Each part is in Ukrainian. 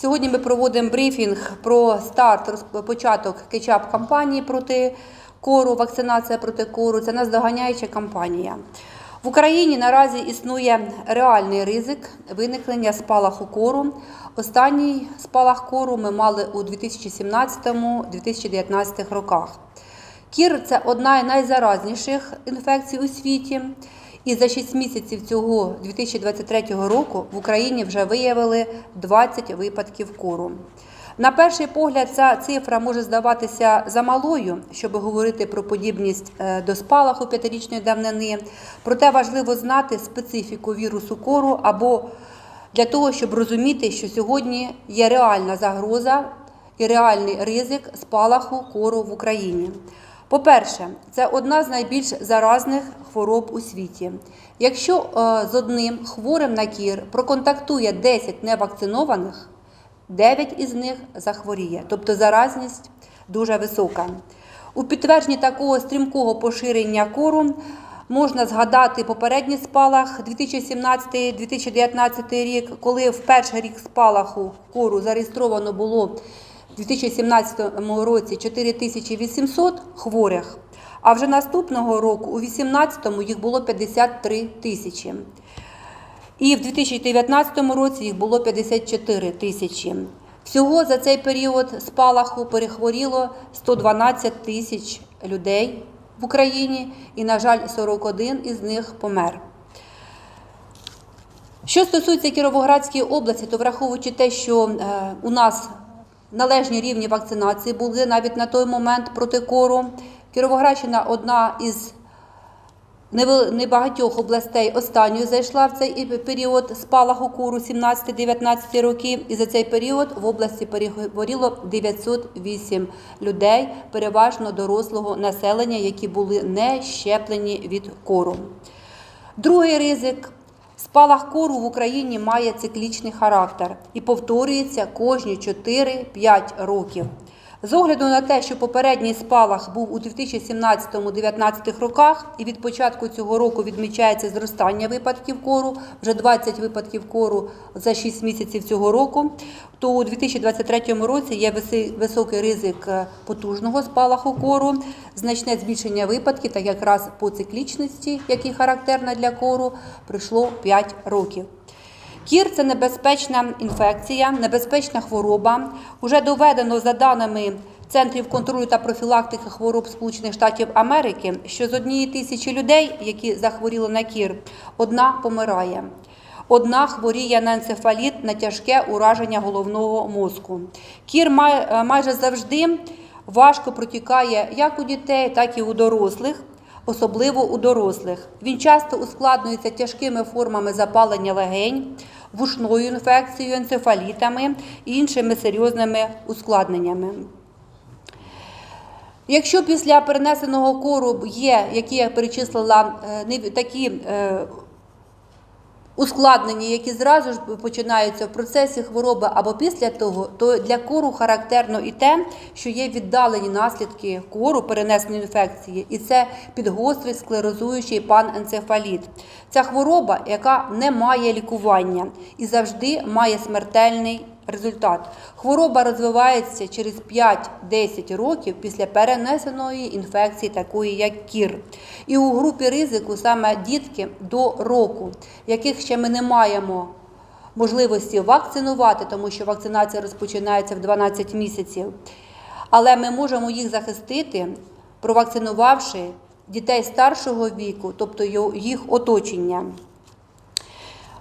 Сьогодні ми проводимо брифінг про старт, початок кетчап кампанії проти кору, вакцинація проти кору. Це наздоганяюча кампанія. В Україні наразі існує реальний ризик виникнення спалаху кору. Останній спалах кору ми мали у 2017-2019 роках. Кір це одна із найзаразніших інфекцій у світі. І за 6 місяців цього 2023 року в Україні вже виявили 20 випадків кору. На перший погляд, ця цифра може здаватися замалою, щоб говорити про подібність е, до спалаху п'ятирічної давнини. Проте важливо знати специфіку вірусу кору або для того, щоб розуміти, що сьогодні є реальна загроза і реальний ризик спалаху кору в Україні. По-перше, це одна з найбільш заразних хвороб у світі. Якщо е, з одним хворим на кір проконтактує 10 невакцинованих, 9 із них захворіє, тобто заразність дуже висока. У підтвердженні такого стрімкого поширення кору можна згадати попередній спалах 2017-2019 рік, коли в перший рік спалаху кору зареєстровано було в 2017 році 4800 хворих, а вже наступного року, у 2018 їх було 53 тисячі. І в 2019 році їх було 54 тисячі. Всього за цей період спалаху перехворіло 112 тисяч людей в Україні, і, на жаль, 41 із них помер. Що стосується Кіровоградської області, то враховуючи те, що е, у нас належні рівні вакцинації були навіть на той момент проти кору, Кіровоградщина одна із небагатьох областей останньою зайшла в цей період спалаху кору 17-19 років, і за цей період в області перехворіло 908 людей, переважно дорослого населення, які були не щеплені від кору. Другий ризик. Спалах кору в Україні має циклічний характер і повторюється кожні 4-5 років. З огляду на те, що попередній спалах був у 2017-2019 роках, і від початку цього року відмічається зростання випадків кору, вже 20 випадків кору за 6 місяців цього року, то у 2023 році є високий ризик е, потужного спалаху кору, значне збільшення випадків, так якраз по циклічності, які характерна для кору, пройшло 5 років. Кір це небезпечна інфекція, небезпечна хвороба. Уже доведено за даними Центрів контролю та профілактики хвороб Сполучених Штатів Америки, що з однієї тисячі людей, які захворіли на кір, одна помирає. Одна хворіє на енцефаліт на тяжке ураження головного мозку. Кір май- майже завжди важко протікає як у дітей, так і у дорослих особливо у дорослих. Він часто ускладнюється тяжкими формами запалення легень, вушною інфекцією, енцефалітами і іншими серйозними ускладненнями. Якщо після перенесеного кору є, які я перечислила, е, такі е, ускладнення, які зразу ж починаються в процесі хвороби або після того, то для кору характерно і те, що є віддалені наслідки кору перенесеної інфекції, і це підгострий склерозуючий паненцефаліт. Ця хвороба, яка не має лікування і завжди має смертельний результат. Хвороба розвивається через 5-10 років після перенесеної інфекції, такої як кір. І у групі ризику саме дітки до року, яких ще ми не маємо можливості вакцинувати, тому що вакцинація розпочинається в 12 місяців. Але ми можемо їх захистити, провакцинувавши дітей старшого віку, тобто їх оточення.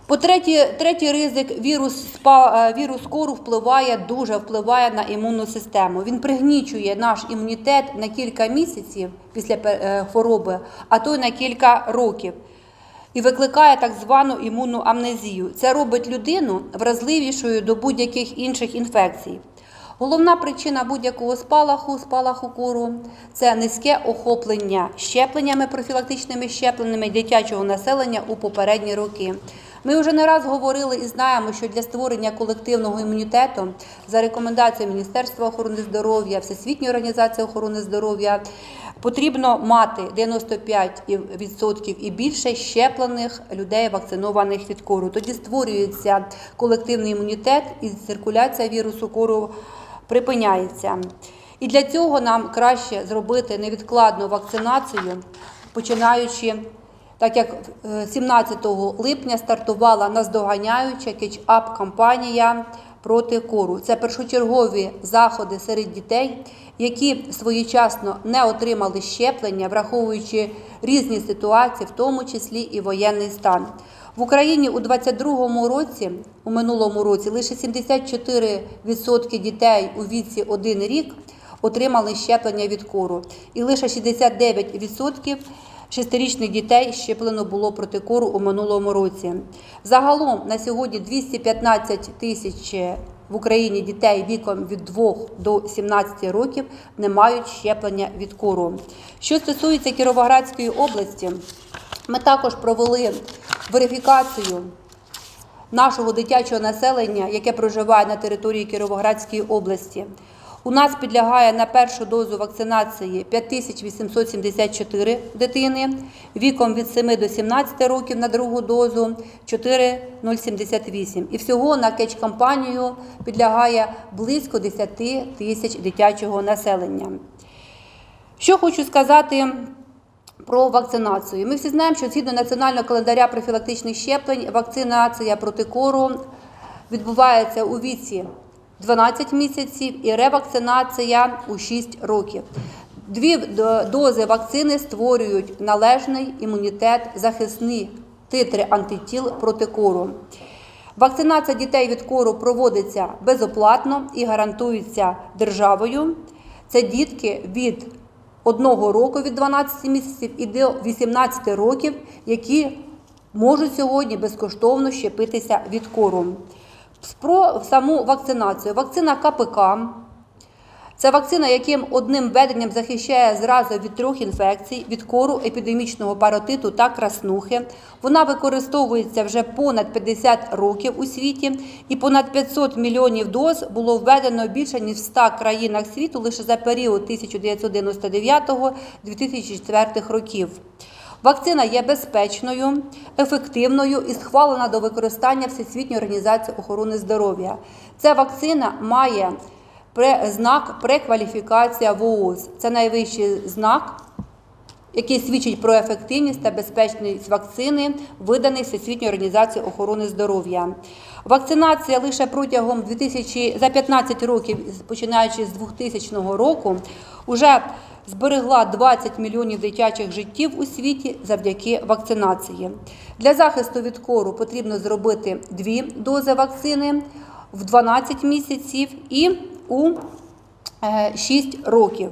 По третє, третій ризик вірус спа, е, вірус кору впливає дуже впливає на імунну систему. Він пригнічує наш імунітет на кілька місяців після е, хвороби, а то й на кілька років. І викликає так звану імунну амнезію. Це робить людину вразливішою до будь-яких інших інфекцій. Головна причина будь-якого спалаху, спалаху кору це низьке охоплення щепленнями, профілактичними щепленнями дитячого населення у попередні роки. Ми вже не раз говорили і знаємо, що для створення колективного імунітету за рекомендацією Міністерства охорони здоров'я, Всесвітньої організації охорони здоров'я Потрібно мати 95% і більше щеплених людей, вакцинованих від кору. Тоді створюється колективний імунітет і циркуляція вірусу кору припиняється. І для цього нам краще зробити невідкладну вакцинацію, починаючи, так як е, 17 липня стартувала наздоганяюча кетч-ап кампанія проти кору. Це першочергові заходи серед дітей, які своєчасно не отримали щеплення, враховуючи різні ситуації, в тому числі і воєнний стан. В Україні у 2022 році, у минулому році, лише 74% дітей у віці 1 рік отримали щеплення від кору, і лише 69% шестирічних дітей щеплено було проти кору у минулому році. Загалом на сьогодні 215 тисяч в Україні дітей віком від 2 до 17 років не мають щеплення від кору. Що стосується Кіровоградської області, ми також провели верифікацію нашого дитячого населення, яке проживає на території Кіровоградської області. У нас підлягає на першу дозу вакцинації 5874 дитини, віком від 7 до 17 років на другу дозу 4078. І всього на кетч-кампанію підлягає близько 10 тисяч дитячого населення. Що хочу сказати про вакцинацію. Ми всі знаємо, що згідно національного календаря профілактичних щеплень, вакцинація проти кору відбувається у віці 12 місяців і ревакцинація у 6 років. Дві дози вакцини створюють належний імунітет, захисні титри антитіл проти кору. Вакцинація дітей від кору проводиться безоплатно і гарантується державою. Це дітки від одного року від 12 місяців і до 18 років, які можуть сьогодні безкоштовно щепитися від кору. Про саму вакцинацію. Вакцина КПК це вакцина, яким одним введенням захищає зразу від трьох інфекцій від кору, епідемічного паротиту та краснухи. Вона використовується вже понад 50 років у світі, і понад 500 мільйонів доз було введено більше ніж в 100 країнах світу лише за період 1999-2004 років. Вакцина є безпечною, ефективною і схвалена до використання Всесвітньої організації охорони здоров'я. Ця вакцина має знак прекваліфікація ВООЗ. Це найвищий знак, який свідчить про ефективність та безпечність вакцини, виданий Всесвітньої організації охорони здоров'я. Вакцинація лише протягом 2000, за 15 років, починаючи з 2000 року, вже зберегла 20 мільйонів дитячих життів у світі завдяки вакцинації. Для захисту від кору потрібно зробити дві дози вакцини в 12 місяців і у е, 6 років.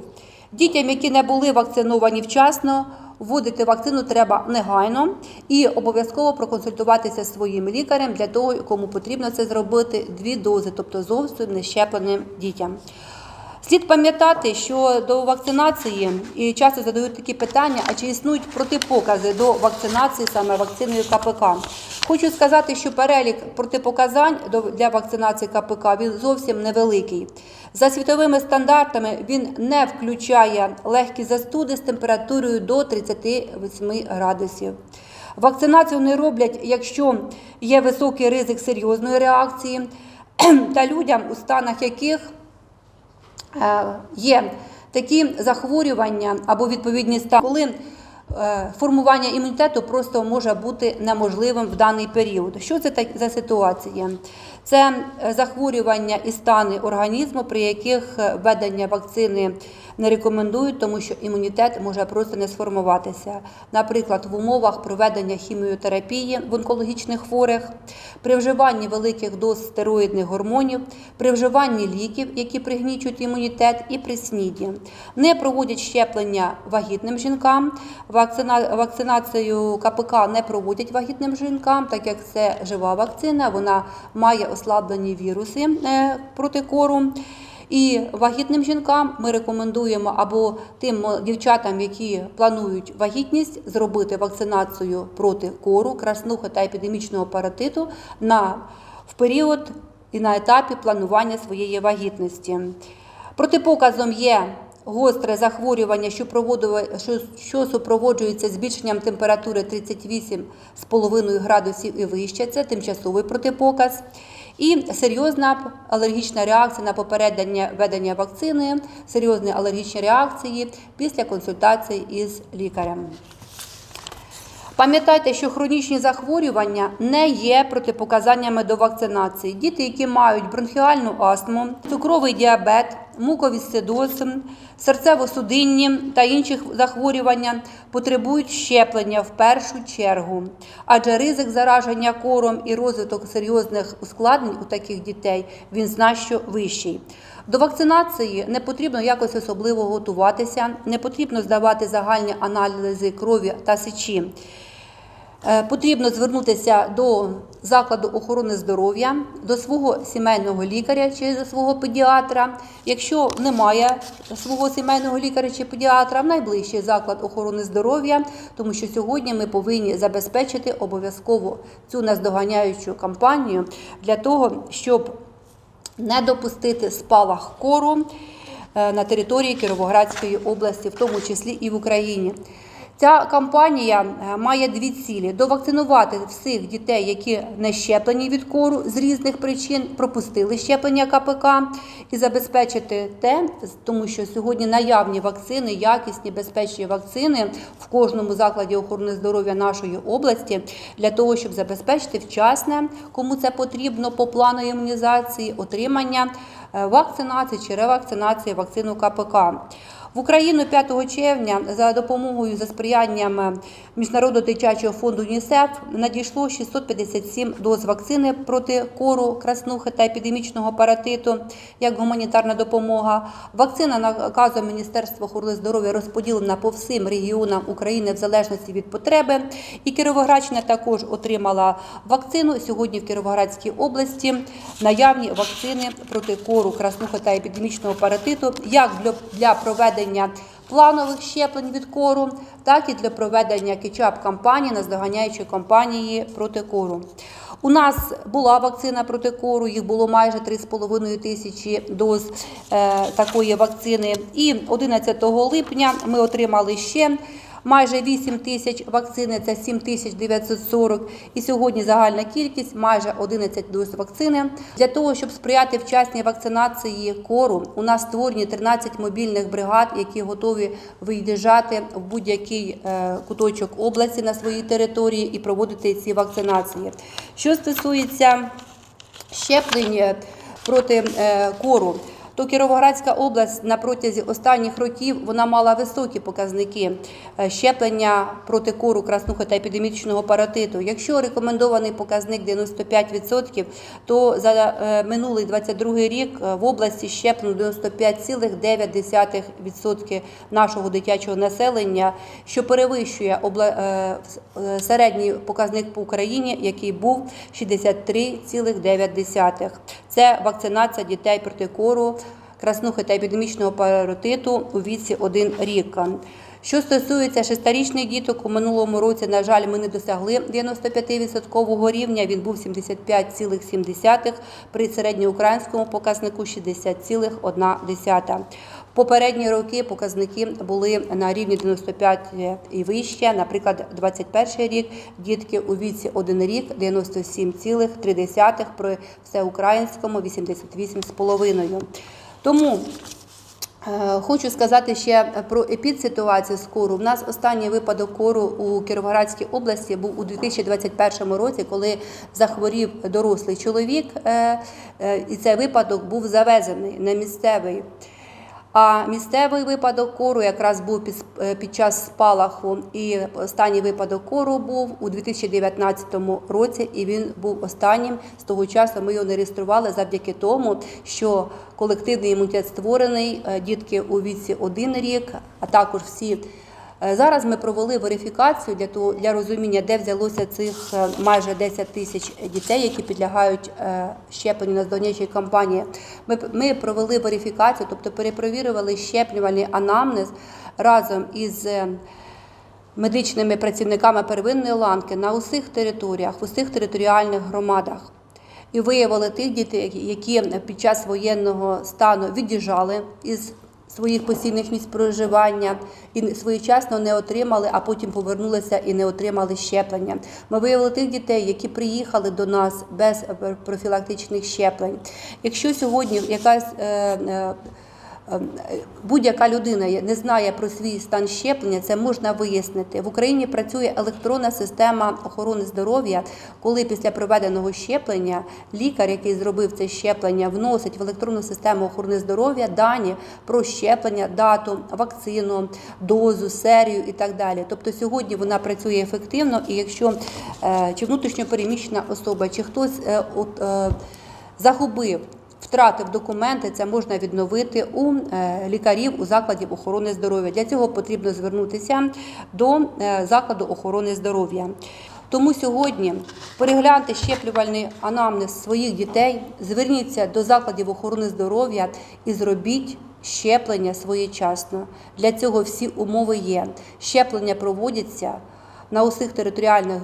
Дітям, які не були вакциновані вчасно, вводити вакцину треба негайно і обов'язково проконсультуватися зі своїм лікарем для того, кому потрібно це зробити дві дози, тобто зовсім нещепленим дітям. Слід пам'ятати, що до вакцинації і часто задають такі питання: а чи існують протипокази до вакцинації саме вакциною КПК? Хочу сказати, що перелік протипоказань для вакцинації КПК він зовсім невеликий. За світовими стандартами він не включає легкі застуди з температурою до 38 градусів. Вакцинацію не роблять, якщо є високий ризик серйозної реакції, та людям, у станах яких є такі захворювання або відповідні стани, коли е, формування імунітету просто може бути неможливим в даний період. Що це за ситуація? Це е, захворювання і стани організму, при яких е, введення вакцини не рекомендують, тому що імунітет може просто не сформуватися. Наприклад, в умовах проведення хіміотерапії в онкологічних хворих, при вживанні великих доз стероїдних гормонів, при вживанні ліків, які пригнічують імунітет, і при сніді. Не проводять щеплення вагітним жінкам. Вакцина... Вакцинацію КПК не проводять вагітним жінкам, так як це жива вакцина, вона має ослаблені віруси е, проти кору. І вагітним жінкам ми рекомендуємо або тим дівчатам, які планують вагітність, зробити вакцинацію проти кору, краснухи та епідемічного паротиту на в період і на етапі планування своєї вагітності. Протипоказом є гостре захворювання, що, що супроводжується збільшенням температури 38,5 градусів і вище, це тимчасовий протипоказ. І серйозна алергічна реакція на попереднє введення вакцини, серйозні алергічні реакції після консультації із лікарем. Пам'ятайте, що хронічні захворювання не є протипоказаннями до вакцинації. Діти, які мають бронхіальну астму, цукровий діабет, муковісцидоз, серцево-судинні та інших захворювання, потребують щеплення в першу чергу, адже ризик зараження кором і розвиток серйозних ускладнень у таких дітей він значно вищий. До вакцинації не потрібно якось особливо готуватися, не потрібно здавати загальні аналізи крові та сечі. Е, Потрібно звернутися до закладу охорони здоров'я, до свого сімейного лікаря чи до свого педіатра. Якщо немає свого сімейного лікаря чи педіатра, в найближчий заклад охорони здоров'я, тому що сьогодні ми повинні забезпечити обов'язково цю наздоганяючу кампанію для того, щоб не допустити спалах кору е, на території Кіровоградської області, в тому числі і в Україні. Ця кампанія е, має дві цілі: довакцинувати всіх дітей, які не щеплені від кору з різних причин, пропустили щеплення КПК, і забезпечити те, тому що сьогодні наявні вакцини, якісні безпечні вакцини в кожному закладі охорони здоров'я нашої області для того, щоб забезпечити вчасне, кому це потрібно по плану імунізації, отримання е, вакцинації чи ревакцинації вакцину КПК. В Україну 5 червня за допомогою за сприянням е, Міжнародного дитячого фонду ЮНІСЕФ надійшло 657 доз вакцини проти кору, краснухи та епідемічного паратиту як гуманітарна допомога. Вакцина наказом Міністерства охорони здоров'я розподілена по всім регіонам України в залежності від потреби. І Кіровоградщина також отримала вакцину. Сьогодні в Кіровоградській області наявні вакцини проти кору, краснухи та епідемічного паратиту як для- для проведення планових щеплень від кору, так і для проведення кетчап кампанії наздоганяючої кампанії проти кору. У нас була вакцина проти кору, їх було майже 3,5 тисячі доз е, такої вакцини. І 11 липня ми отримали ще майже 8 тисяч вакцини, це 7 тисяч 940. І сьогодні загальна кількість майже 11 доз вакцини. Для того, щоб сприяти вчасній вакцинації кору, у нас створені 13 мобільних бригад, які готові виїжджати в будь-який е, куточок області на своїй території і проводити ці вакцинації. Що стосується щеплень е, проти е, кору. То Кіровоградська область на протязі останніх років вона мала високі показники е, щеплення проти кору, краснухи та епідемічного паратиту. Якщо рекомендований показник 95%, то за е, минулий 22 рік е, в області щеплено 95,9% нашого дитячого населення, що перевищує середній показник по Україні, який був 63,9%. Це вакцинація дітей проти кору, краснухи та епідемічного паротиту у віці 1 рік. Що стосується шестирічних діток, у минулому році, на жаль, ми не досягли 95% рівня. Він був 75,7 при середньоукраїнському показнику 60,1. Попередні роки показники були на рівні 95 і вище. Наприклад, 21 рік дітки у віці 1 рік 97,3 при всеукраїнському 88,5. Тому Е, Хочу сказати ще про епідситуацію з кору. У нас останній випадок кору у Кіровоградській області був у 2021 році, коли захворів дорослий чоловік, е, е, і цей випадок був завезений на місцевий. А місцевий випадок кору якраз був під, е, під час спалаху, і останній випадок кору був у 2019 році, і він був останнім. З того часу ми його не реєстрували завдяки тому, що колективний імунітет створений, е, дітки у віці один рік, а також всі. Е, Зараз ми провели верифікацію для того для розуміння, де взялося цих е, майже 10 тисяч дітей, які підлягають е, щепленню на здовнячій кампанії. Ми, ми провели верифікацію, тобто перепровірювали щеплювальний анамнез разом із медичними працівниками первинної ланки на усіх територіях, усіх територіальних громадах. І виявили тих дітей, які під час воєнного стану від'їжджали із своїх постійних місць проживання і своєчасно не отримали, а потім повернулися і не отримали щеплення. Ми виявили тих дітей, які приїхали до нас без профілактичних щеплень. Якщо сьогодні якась е, е, будь-яка людина не знає про свій стан щеплення, це можна вияснити. В Україні працює електронна система охорони здоров'я, коли після проведеного щеплення лікар, який зробив це щеплення, вносить в електронну систему охорони здоров'я дані про щеплення, дату, вакцину, дозу, серію і так далі. Тобто сьогодні вона працює ефективно, і якщо е, чи внутрішньо переміщена особа, чи хтось е, е, загубив. Втратив документи, це можна відновити у е, лікарів у закладів охорони здоров'я. Для цього потрібно звернутися до е, закладу охорони здоров'я. Тому сьогодні перегляньте щеплювальний анамнез своїх дітей, зверніться до закладів охорони здоров'я і зробіть щеплення своєчасно. Для цього всі умови є. Щеплення проводяться на усіх територіальних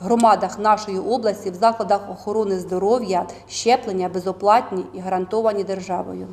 громадах нашої області в закладах охорони здоров'я щеплення безоплатні і гарантовані державою.